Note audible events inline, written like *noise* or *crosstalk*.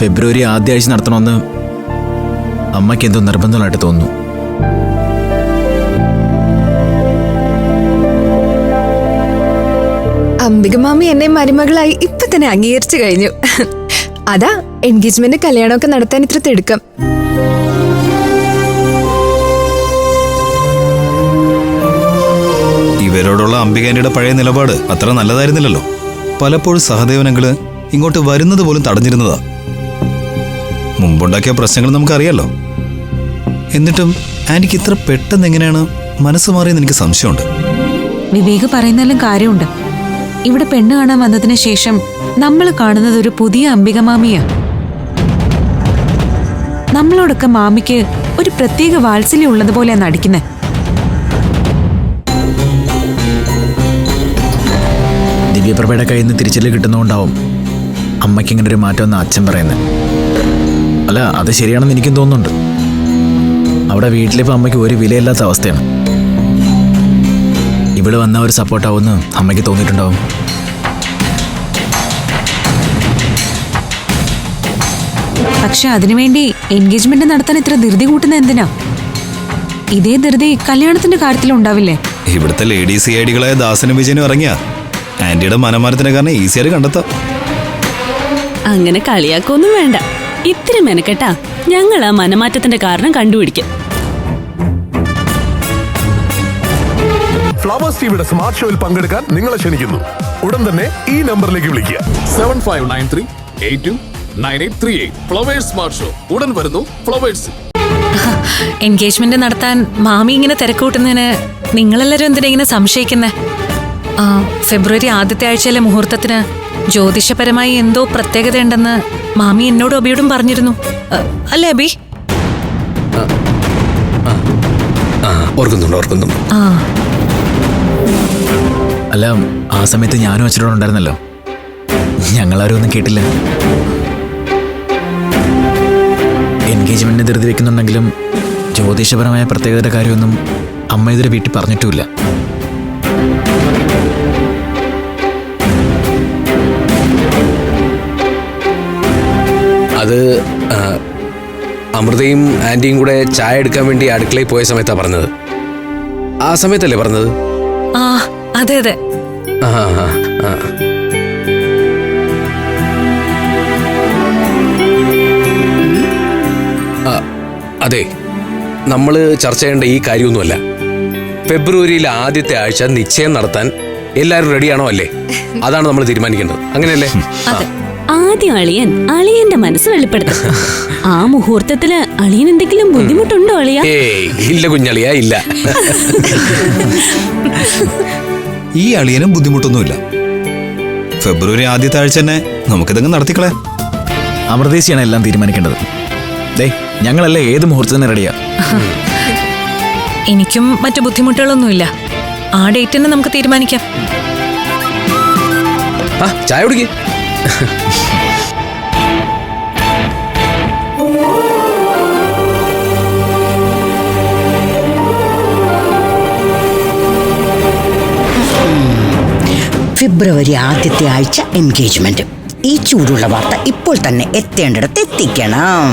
ഫെബ്രുവരി ആദ്യ ആഴ്ച നടത്തണമെന്ന് അമ്മയ്ക്ക് എന്തോ നിർബന്ധമായിട്ട് തോന്നുന്നു. അംബിക മാമി എന്നെ മരുമകളായി ഇപ്പൊ തന്നെ അംഗീകരിച്ചു കഴിഞ്ഞു. അതാ എൻഗേജ്മെന്റ് കല്യാണമൊക്കെ നടത്താൻ ഇത്ര തിടുക്കം. ഇവരോടുള്ള അംബികാനിയുടെ പഴയ നിലപാട് അത്ര നല്ലതായിരുന്നില്ലല്ലോ. പലപ്പോഴും സഹദേവനങ്ങൾ ഇങ്ങോട്ട് വരുന്നത് പോലും തടഞ്ഞിരുന്നതാ. മുമ്പുണ്ടാക്കിയ പ്രശ്നങ്ങൾ നമുക്കറിയാലോ. എന്നിട്ടും ആന്റിക്ക് ഇത്ര പെട്ടെന്ന് എങ്ങനെയാണ് മനസ്സ് മാറിയെന്ന് എനിക്ക് സംശയമുണ്ട്. വിവേക് പറയുന്നതിലും കാര്യമുണ്ട്. ഇവിടെ പെണ്ണ് കാണാൻ വന്നതിന് ശേഷം നമ്മൾ കാണുന്നത് ഒരു പുതിയ അംബിക മാമിയാ. നമ്മളോടൊക്കെ മാമിക്ക് ഒരു പ്രത്യേക വാത്സല്യം ഉള്ളതുപോലെയാണ് നടിക്കുന്നത് ദിവ്യപ്രഭയുടെ കയ്യിൽ നിന്ന് തിരിച്ചൽ കിട്ടുന്നതുകൊണ്ടാവും അമ്മയ്ക്ക് ഇങ്ങനെ ഒരു മാറ്റം എന്ന് അച്ഛൻ പറയുന്നത് അല്ല അത് ശരിയാണെന്ന് എനിക്കും തോന്നുന്നുണ്ട്. അവിടെ വീട്ടിലിപ്പോൾ അമ്മയ്ക്ക് ഒരു വിലയില്ലാത്ത അവസ്ഥയാണ്. ഇവിടെ വന്ന ഒരു സപ്പോർട്ടാവുമെന്ന് അമ്മയ്ക്ക് തോന്നിയിട്ടുണ്ടാവും. പക്ഷെ അതിനുവേണ്ടി എൻഗേജ്മെന്റ് നടത്താൻ ഇത്ര ധൃതി കൂട്ടുന്ന എന്തിനാ? ഇതേ ധൃതി കല്യാണത്തിന്റെ കാര്യത്തിൽ ഉണ്ടാവില്ലേ? ഇവിടുത്തെ ലേഡീസ് സി ഐ ഡികളായ ദാസനും വിജയനും ഇറങ്ങിയ. ആന്റിയുടെ മനമാനത്തിന് കാരണം ഈസിയായിട്ട് കണ്ടെത്താം. അങ്ങനെ കളിയാക്കൊന്നും വേണ്ട. ഇത്തിരി മെനക്കെട്ടാ ഞങ്ങൾ ആ മനമാറ്റത്തിന്റെ കാരണം കണ്ടുപിടിക്കും ഫ്ലവേഴ്സ് ടിവിയുടെ സ്മാർട്ട് ഷോയിൽ പങ്കെടുക്കാൻ നിങ്ങളെ ക്ഷണിക്കുന്നു. ഉടൻ തന്നെ ഈ നമ്പറിലേക്ക് വിളിക്കുക. Seven five nine three eight two nine eight three eight Flowers smart show ഉടൻ വരുന്നു ഫ്ലവേഴ്സ് എൻഗേജ്മെന്റ് നടത്താൻ മാമി ഇങ്ങനെ തിരക്കൂട്ടുന്നതിന് നിങ്ങളെല്ലാരും എന്തിനാ ഇങ്ങനെ സംശയിക്കുന്നേ? ആ ഫെബ്രുവരി ആദ്യത്തെ ആഴ്ചയിലെ മുഹൂർത്തത്തിന് ജ്യോതിഷപരമായി എന്തോ പ്രത്യേകതയുണ്ടെന്ന് മാമി എന്നോട് അബിയോടും പറഞ്ഞിരുന്നു. അല്ലേ അബി? ഓർക്കുന്നുണ്ട് ഓർക്കുന്നുണ്ട്. ആ. അല്ല ആ സമയത്ത് ഞാനും അച്ഛനോട് ഉണ്ടായിരുന്നല്ലോ. ഞങ്ങളാരും ഒന്നും കേട്ടില്ല. എൻഗേജ്മെന്റിന് ധൃതി വെക്കുന്നുണ്ടെങ്കിലും ജ്യോതിഷപരമായ പ്രത്യേകതയുടെ കാര്യമൊന്നും അമ്മ ഇതുവരെ വീട്ടിൽ പറഞ്ഞിട്ടുമില്ല. അത് അമൃതയും ആന്റിയും കൂടെ ചായ എടുക്കാൻ വേണ്ടി അടുക്കളയിൽ പോയ സമയത്താ പറഞ്ഞത്. ആ സമയത്തല്ലേ പറഞ്ഞത്? ആ അതെ അതെ. ആ ആ, ആ. ആ, അതെ. നമ്മൾ ചർച്ച ചെയ്യേണ്ട ഈ കാര്യമൊന്നുമല്ല. ഫെബ്രുവരിയിൽ ആദ്യത്തെ ആഴ്ച നിശ്ചയം നടത്താൻ എല്ലാവരും റെഡിയാണോ അല്ലേ? *laughs* അതാണ് നമ്മൾ തീരുമാനിക്കേണ്ടത്. അങ്ങനെയല്ലേ? ആദ്യം അളിയൻ അളിയന്റെ മനസ്സ് വെളിപ്പെടുത്തും. ആ മുഹൂർത്തത്തിൽ അളിയൻ എന്തെങ്കിലും ബുദ്ധിമുട്ടുണ്ടോ അളിയ? ഇല്ല കുഞ്ഞളിയ ഇല്ല. ഈ അളിയനും ബുദ്ധിമുട്ടൊന്നുമില്ല. ഫെബ്രുവരി ആദ്യത്തെ ആഴ്ച തന്നെ നമുക്കിതങ്ങ് നടത്തിക്കളെ അമൃതേശിയാണ് എല്ലാം തീരുമാനിക്കേണ്ടത്. ദേ ഞങ്ങളല്ലേ ഏത് മുഹൂർത്തത്തിന് റെഡിയാ? എനിക്കും മറ്റു ബുദ്ധിമുട്ടുകളൊന്നുമില്ല. ആ ഡേറ്റ് തന്നെ നമുക്ക് തീരുമാനിക്കാം. ചായ കുടിക്ക്. ഫെബ്രുവരി ആദ്യത്തെ ആഴ്ച എൻഗേജ്മെന്റ് ഈ ചൂടുള്ള വാർത്ത ഇപ്പോൾ തന്നെ എത്തേണ്ടിടത്ത് എത്തിക്കണം.